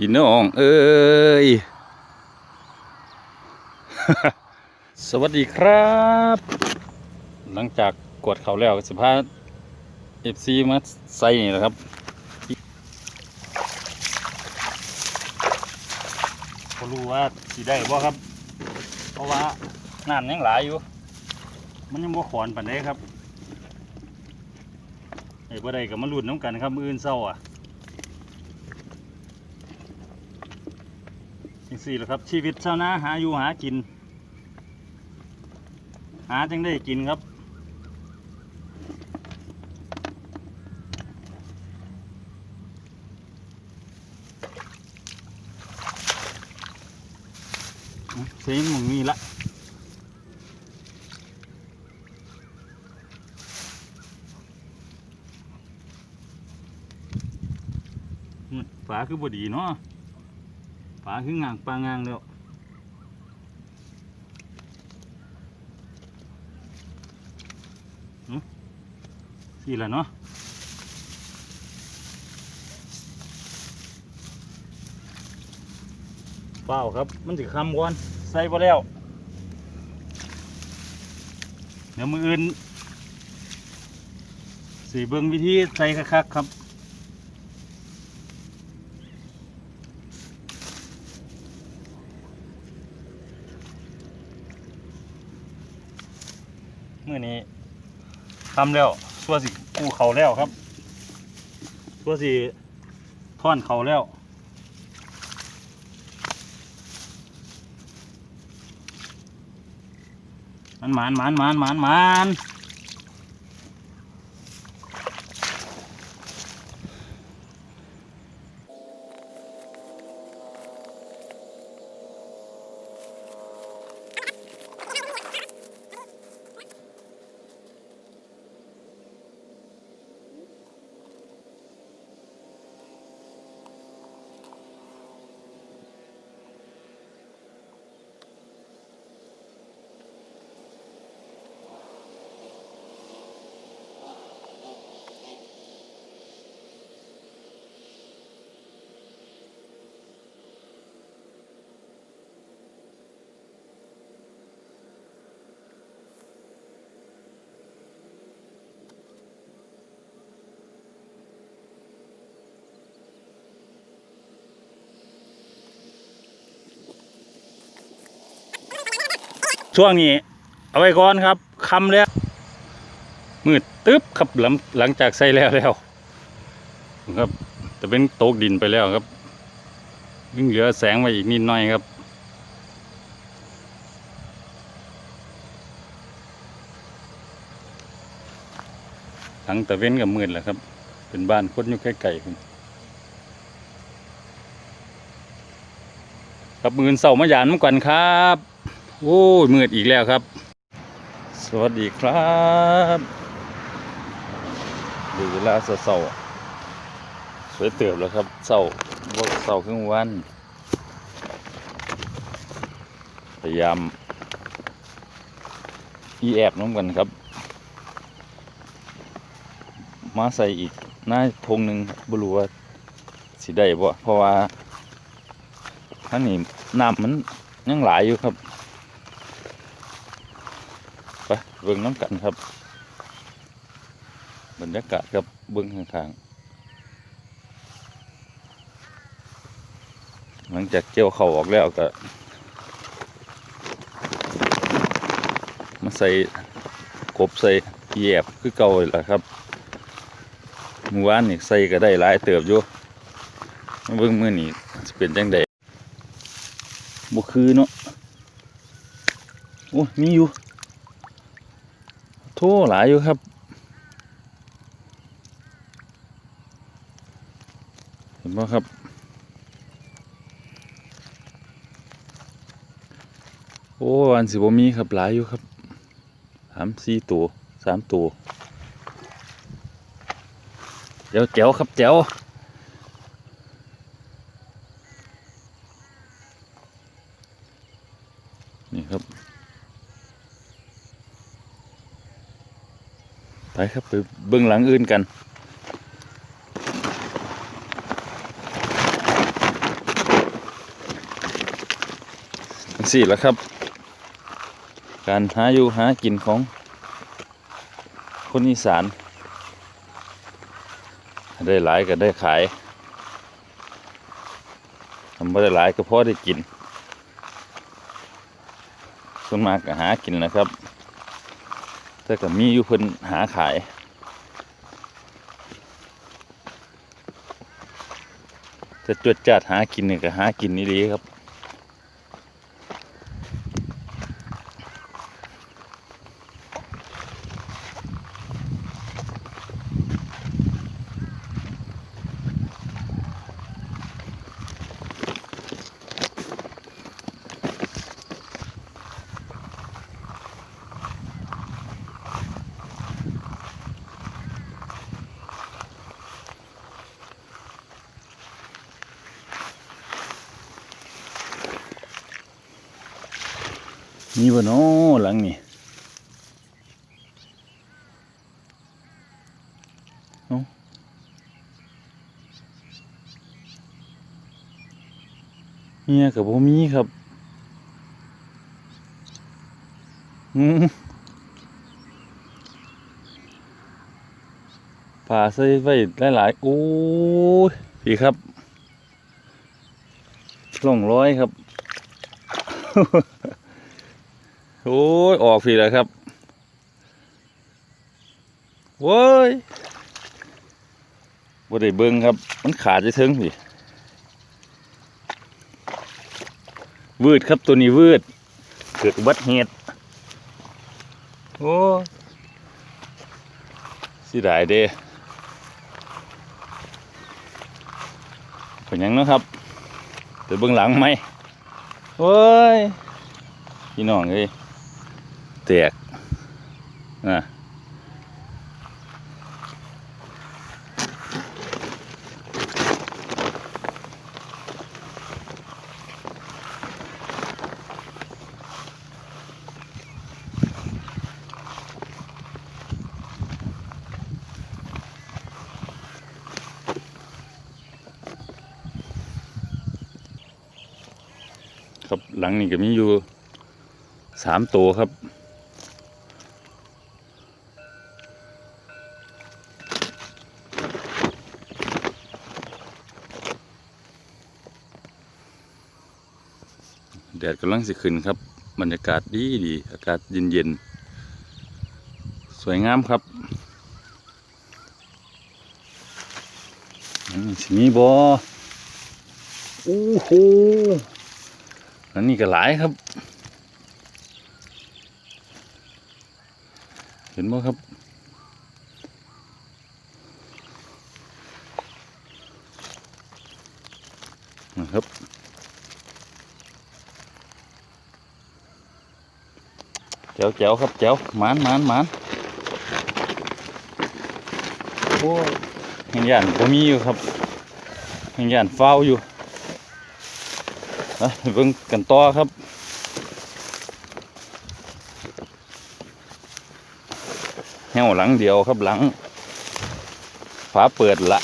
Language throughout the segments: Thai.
พี่น้องเอ้ย สวัสดีครับ หลังจากกวดเขาแล้วสิพาเอฟซีมาใส่นี่แหละครับก็รู้ว่าสิได้บ่ครับ เพราะว่าน้ำยังหลายอยู่ มันยังบ่ขอนปานใดครับไอ้บ่ได้ก็มาลุ้นน้ำกันครับมื้ออื่นเช้าอะ จัง สี่แหละครับ ชีวิตชาวนาหาอยู่หากิน หาจังได้กินครับ เสียงมึงมีละฝาคือบดีเนาะ ปลาคืองางปลางางแล้วสี่ละเนาะเปล่าครับ มันจะคำก่อน ใส่ไปแล้ว เดี๋ยวมืออื่นสีเบิ้งวิธีใส่คักๆครับ มื่อนี้ทำแล้วตัวสิกูเขาแล้วครับตัวสิท่อนเขาแล้วมันหมานหมานหมานหมานหมาน ช่วงนี้ เอาไว้ก่อนครับคำแล้ว มืดตึ๊บครับหลังหลังจากใส่แล้วแล้วครับแต่เป็นโตกดินไปแล้วครับยิ่งเหลือแสงไว้อีกนิดหน่อยครับหลังตะเว้นกับมืดแหล้วครับ เป็นบ้านคนอยู่ใกล้ๆคุณครับมือเสามายานมาก่อนครับ โอ้ยมืดอีกแล้วครับ สวัสดีครับดูเวลาเสาร์ๆสวยเติบแล้วครับเสาร์พวกเสาร์ครึ่งวันพยายามอีแอบน้ำกันครับ มาใส่อีกหน้าทงหนึ่งครับบรู้ว่สิได้บ่เพราะว่าท่านนี่น้ำมันยังหลายอยู่ครับ ไปเบิ่งน้ำกันครับ บรรยากาศกับเบิ่งข้างๆหลังจากเจียวเข่าออกแล้วก็ มาใส่กบใส่แยบคือเก่าเลยล่ะครับเมื่อวานนี่ใส่ก็ได้หลายเติบอยู่เบิ่งมือนี้จะเป็นจังไดบ่คือเนาะโอ้มีอยู่ ทั่วหลายอยู่ครับเห็นไหมครับโอ้อันสิบมีครับหลายอยู่ครับสามสี่ตัวสามตัวเดี๋ยวแจ๋วครับแจ๋ว ครับไปเบื้องหลังอื่นกัน สี่แล้วครับ การหาอยู่หากินของคนอีสาน ได้หลายก็ได้ขายทำไม่ได้หลายก็พอได้กินส่วนมากก็หากินนะครับ แต่ก็มีอยู่เพิ่นหาขายจะจวดจัดหากินนี่ก็หากินนี่ดีครับ มีบ่เนาะหลังนี่เอ้าเมียกับบ่มีครับอืมป่าใส่ไว้หลายๆโอ้ยพี่ครับล่องร้อยครับ โอ้ย ออกพี่แล้วครับโว้ยบ่ได้เบิ่งครับ มันขาดจะถึงพี่วืดครับตัวนี้วืด เกิดอุบัติเหตุโอ้สิได้เด้เป็นยังนะครับเดี๋ยวเบิ่งหลังไหมโอ้ย พี่น้องเอ้ย แตกนะครับหลังนี้ก็มีอยู่สามตัวครับ ดดกำลังสิขึ้นครับ บรรยากาศดีดีอากาศเย็นเย็นสวยงามครับสิมีบอโอ้โหอันนี้ก็หลายครับ เห็นบ่ครับนะครับ เจ๋วเจ๋วครับเจ๋วหมานหมานหมานโอ้ยแห่งย่านก็มีอยู่ครับแห่งย่านเฝ้าอยู่นะเบิ่งกันต่อครับแหวหลังเดียวครับหลังฝาเปิดละ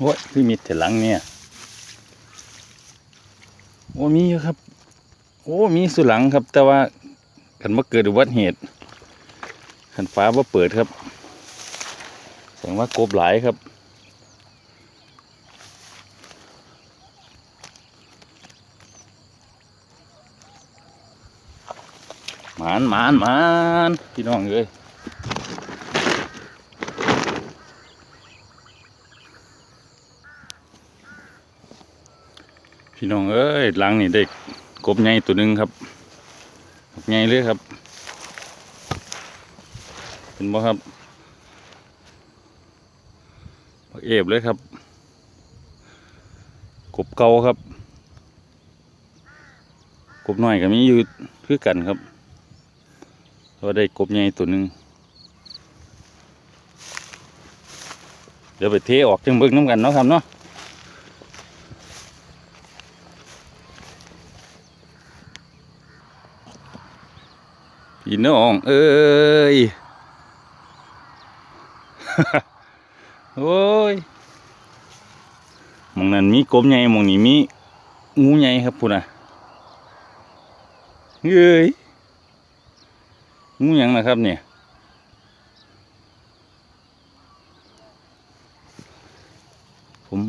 โอ้ยคือมีแต่หลังเนี่ย โอ้มีอยู่ครับ โอ้มีสุหลังครับ แต่ว่าขันมาเกิดอุบัติเหตุขันฟ้าว่าเปิดครับแสดงว่ากบหลายครับ หมานหมานหมานพี่น้องเอ้ย พี่น้องเอ้ยหลังนี่ได้กบใหญ่ตัวหนึ่งครับกบใหญ่เลยครับเห็นบ่ครับปักเอฟเลยครับ กบเก่าครับ กบหน้อยก็มีอยู่คือกันครับเราได้กบใหญ่ตัวหนึ่งเดี๋ยวไปเทออกจังเบิ่งน้ำกันเนาะครับเนาะ พี่น้องเอ้ยโอ้ยมองนั้นมีกบใหญ่มองนี้มีงูใหญ่ครับพุ่นน่ะเอ้ยงูยังนะครับเนี่ย ผม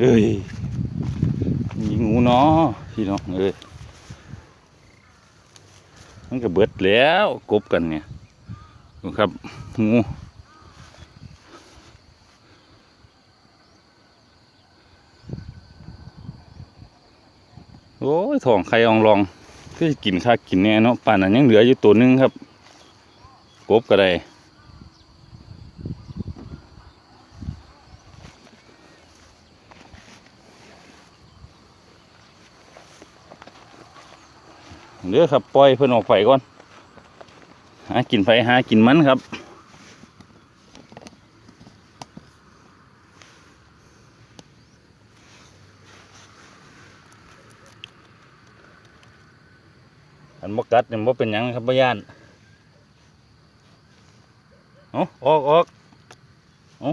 เอ้ยมีงูเนาะพี่น้องเอ้ยมันก็เบิดแล้วกบกันเนี่ยดูครับงูโอ้ยท้องไข่อองรองก็จะกินคักกินแน่เนาะป่านนั้นยังเหลืออยู่ตัวหนึงครับ กบก็ได้ เด้อครับปล่อยเพิ่นออกไปก่อนหากินไฟหากินมันครับอันบกัดเนี่ยบ่เป็นหยังครับบ่ย่านเอาออกออกเอา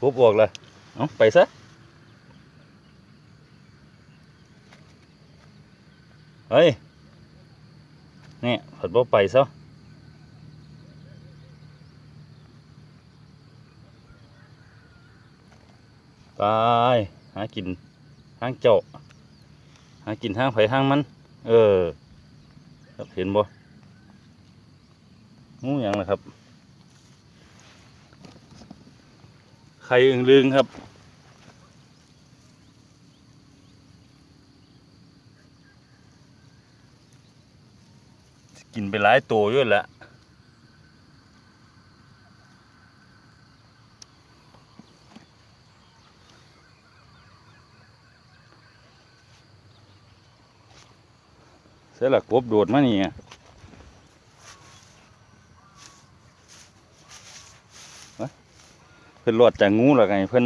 กบออกเลยเอาไปซะเฮ้ย นี่ผัดบ่ไปซะไปหากินทางเจาะหากินทางไผทางมัน เออครับเห็นบ่งูหยังนะครับไข่อึ่งลึงครับ กินไปหลายตัวอยู่แหละเสร็จละกบโดดมานี่เอ้ยเพิ่นรอดจากงูแล้วไงเพิ่น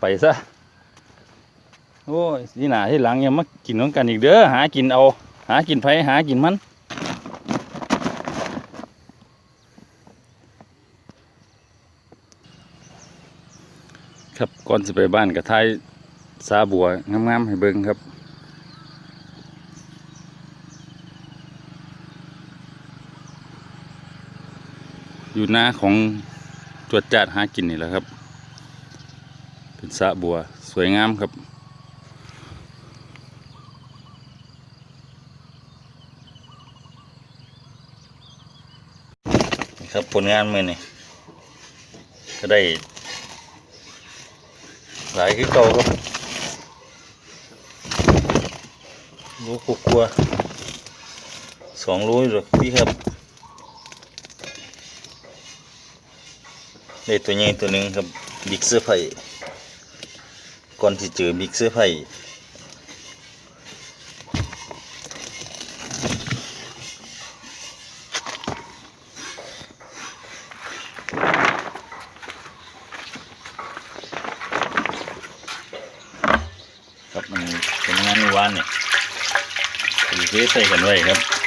ไปซะ โอ้ยที่หนาที่หลังยังมากินน้องกันอีกเด้อหากินเอา หากินไผหากินมัน ครับก่อนจะไปบ้านกับทายซาบัวงามๆให้เบิ่งครับอยู่หน้าของจวดจาดหากินนี่แหละครับ เป็นสะบัวสวยงามครับ ครับผลงานมือนี่ก็ได้ หลายคือเก่าครับรู้กลัวสองรู้หรอกพี่ครับได้ตัวใหญ่ตัวหนึ่งครับบิ๊กเสื้อไผ่ก่อนที่เจอบิ๊กเสื้อไผ่ครับมัน บ้านเมื่อวานนี่ถือเทใส่กันไว้ครับ